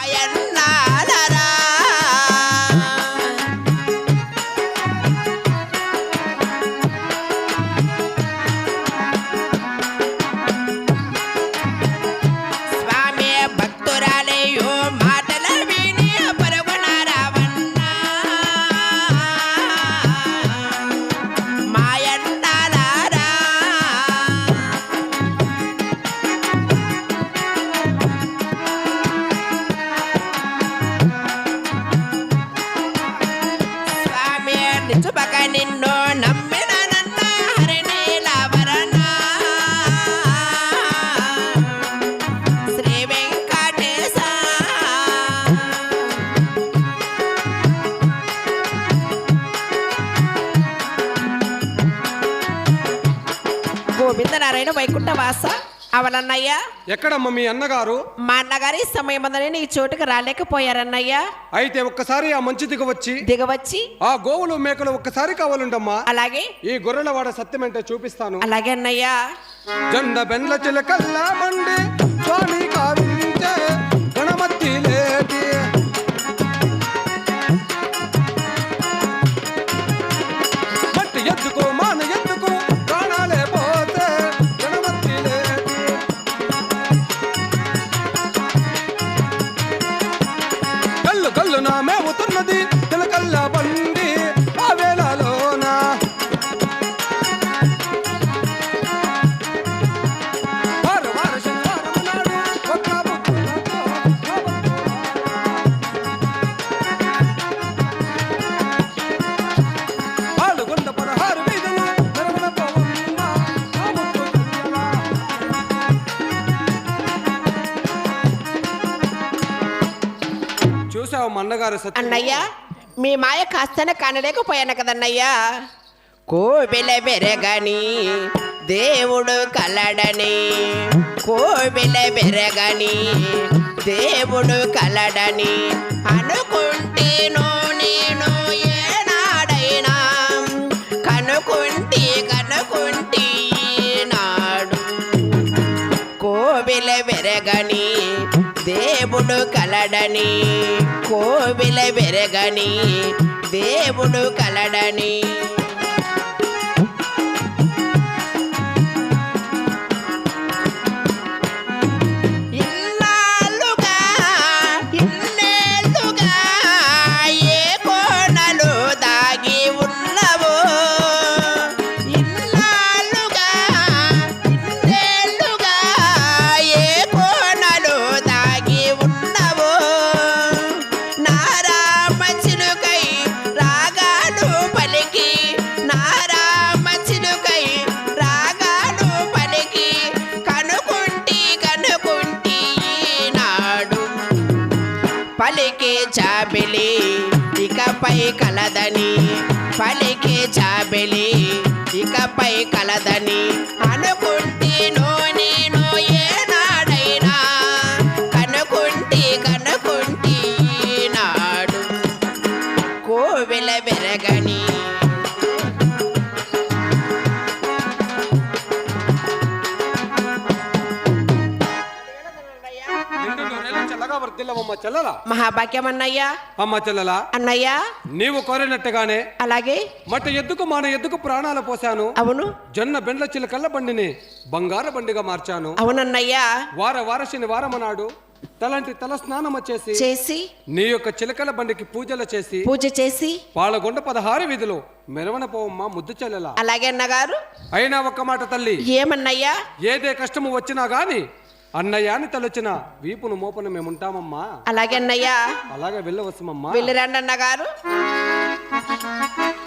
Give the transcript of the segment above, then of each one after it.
I am Govindanarayana Vaikuntha వాస అవనన్నయ్య. ఎక్కడమ్మ మీ అన్నగారు? మా అన్నగారి సమయం ఉందని ఈ చోటుకు రాలేకపోయారన్నయ్య. అయితే ఒక్కసారి ఆ మంచి దిగ వచ్చి దిగవచ్చి. ఆ గోవులు మేకలు ఒక్కసారి కావాలంటమ్మా. అలాగే. ఈ గొర్రెల వాడ సత్యమేంటో చూపిస్తాను. అలాగే అన్నయ్య. జెండ బెండ్ల చిలకల్లా మండి స్వామి కావించే నా తిలకల్లా బండి చూసావు మా అన్నయ్య మీ మాయ కాస్తనే కానలేకపోయాను కదన్నయ్యా కోవిల బెరగని దేవుడు కలడని కోవిల బెరగని దేవుడు కలడని అనుకుంటేను నేను ఏనాడైనా. కనుకుంటే కనుకుంటే నాడు కోవిల వెరగని దేవుడు కలడని కోవిల వెరగని దేవుడు కలడని కలదని పలికి చాబెలి ఇకపై కలదని అను మహాభాగ్యం అన్నయ్య అమ్మ చెల్లలా అన్నయ్య. నీవు కోరినట్టుగానే అలాగే. మట్టి ఎద్దుకు మాన ఎద్దుకు ప్రాణాలు పోశాను. అవును. జొన్న బెండ్ల చిలకల్ల బండిని బంగారు బండిగా మార్చాను. అవునన్నయ్య. వార వార శనివారం నాడు తలంటి తల స్నానం చేసి చేసి నీ యొక్క చిలకల బండికి పూజలు చేసి పూజ చేసి పాలగొండ పదహారు వీధిలో మెరవన పోవమ్మ ముద్దు చెల్లెలా. అలాగే అన్నగారు. అయినా ఒక్క మాట తల్లి. ఏమన్నయ్యా? ఏదే కష్టము వచ్చినా గాని అన్నయ్య అని తలొచ్చిన వీపును మోపను మేముంటామమ్మా. అలాగే అన్నయ్యా. అలాగే వెళ్ళవసమమ్మా వెళ్ళిరండి అన్నగారు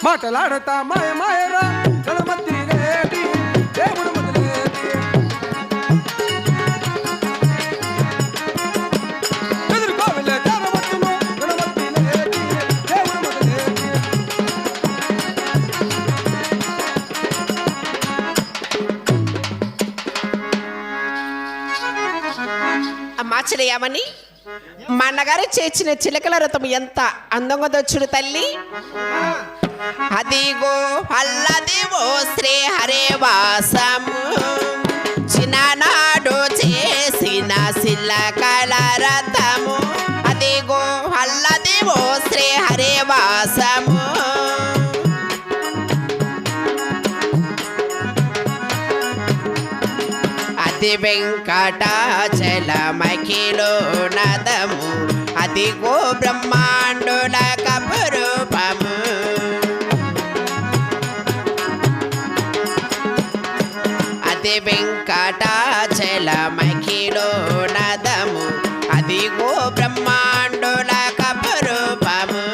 మాటలాడతా మాయ మాయరా అమ్మాచర్యమని మా అన్నగారు చేసిన చిలకల రథం ఎంత అందంగా దొచ్చుడు తల్లి? అదిగో అల్లదివో శ్రీ హరే వాసము. చిన్ననాడు చేసిన శిలకల రథము. అదిగో అల్లదివో వెంకటాచలమఖిలో నదము అదిగో బ్రహ్మాండుల కపురూపము. అతి వెంకటాచలమఖిలో నదము అదిగో బ్రహ్మాండుల కపురూపము.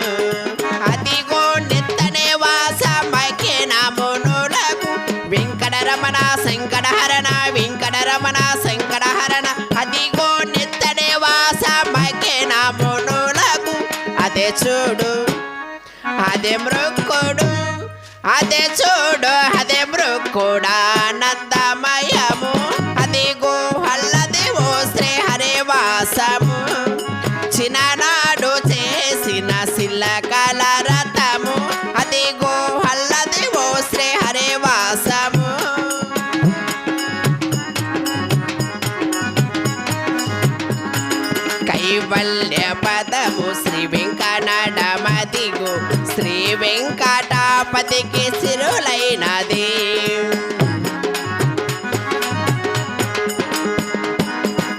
అదిగో నిత్తనే వాసమఖిన మునులకు వెంకటరమణ శంకరహరణ అదే చూడు అదే మృక్కుడు అదే చూడు అదే మృక్కుడా వెంకటాపతికి సిరులైనది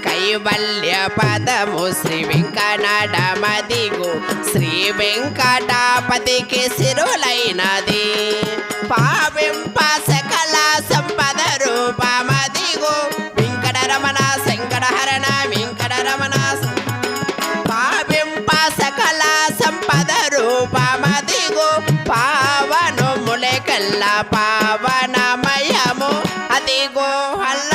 కైవల్య పదము శ్రీ వెంకటమదిగు శ్రీ వెంకటాపతికి సిరులైనది పావనమయము. అదిగో అల్లది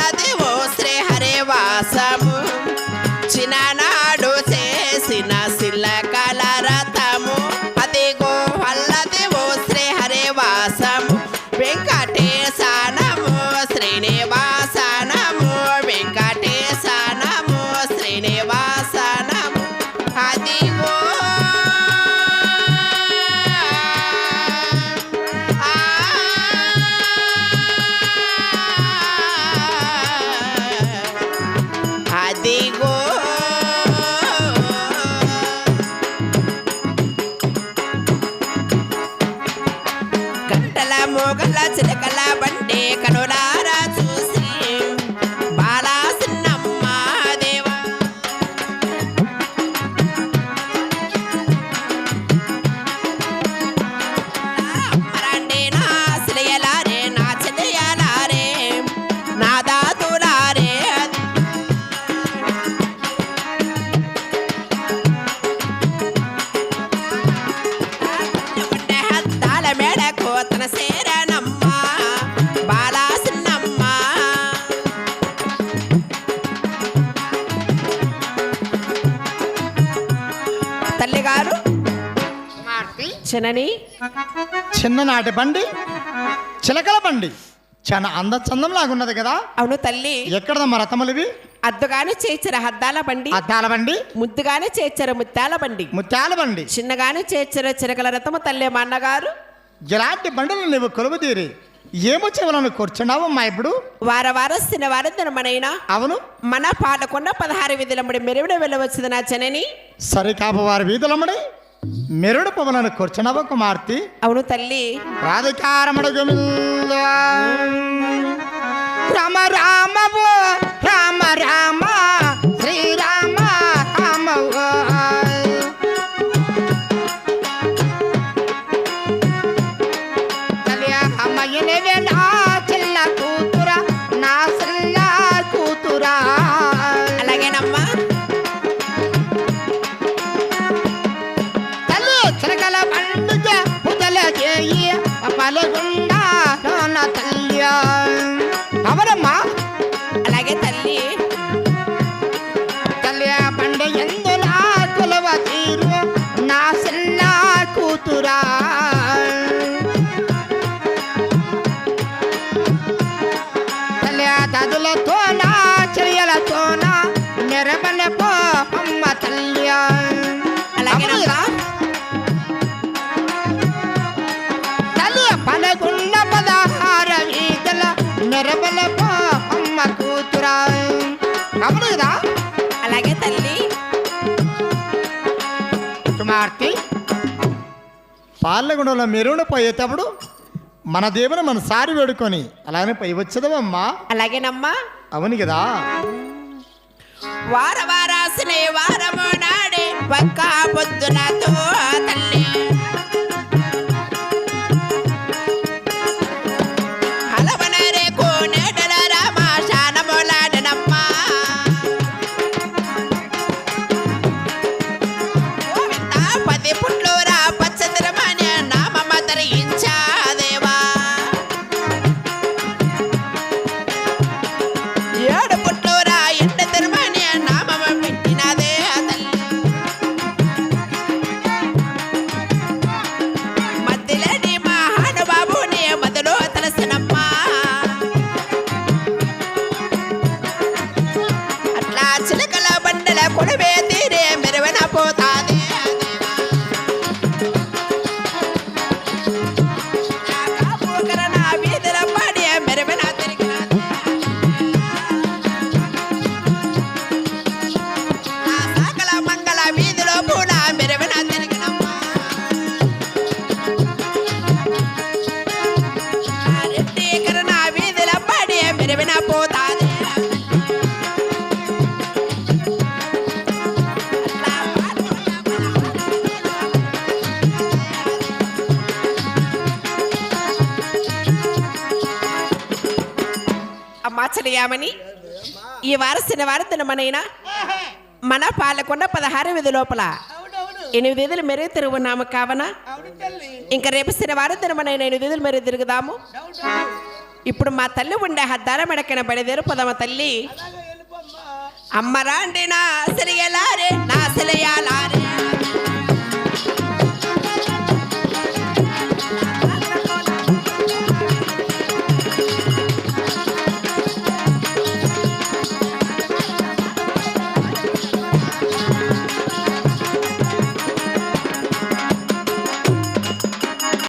తన సేరనమ్మ బాలాసిన్నమ్మ తల్లిగారు చినని చిన్ననాటి బండి చిలకల బండి. చాలా అందచందం లాగున్నది కదా. అవును తల్లి. ఎక్కడదమ్మా రథములివి? అద్దుగానే చేర్చిన హద్దాల బండి. అద్దాల బండి. ముద్దుగానే చేర్చిన ముత్యాల బండి. ముత్యాల బండి. చిన్నగానే చేర్చిన చిరకల రథము తల్లి మా అన్నగారు. ఇలాంటి బండులు నువ్వు కొలువు తీరి ఏమో చెవులను కూర్చున్నావమ్మా ఇప్పుడు? వార వారస్తున్న వారందరమనైనా అవును. మన పాలకొన్న పదహారు విధులమ్మడి మెరుగున వెళ్ళవచ్చుది నా జనని? సరికాపు వారి వీధులమ్మడి మెరుడు పవనను కూర్చున్నావు కుమార్తె. అవును తల్లి. రాధికారముడు రామ రామ పలగుండా లోన తల్లి. అవరమ్మా అలాగే తల్లి. తల్లి పండు ఎందులా కొలవ తీరు? నా సిల్ల కూతురా. తల్లి తదులతో నా కుమార్తె. పార్లగుండంలో మెరుణ పోయేటప్పుడు మన దేవుని మన సారి వేడుకొని అలానే పై వచ్చేదవమ్మా అలాగేనమ్మా. అవును కదా. వార వారాసిన వారము నాడే పక్క పొద్దునతో తల్లి అమ్మా ఈ వార శనివారం దినమనైనా మన పాలకొండ పదహారు విధి లోపల ఎనిమిది విధులు మెరుగు తిరుగున్నాము కావన ఇంకా రేపు శనివారం దినమనైనా ఎనిమిది విధులు మెరుగు తిరుగుదాము. ఇప్పుడు మా తల్లి ఉండే హద్దాల మెడకిన బడిదేరు పదమ తల్లి. అమ్మరాండి నా నా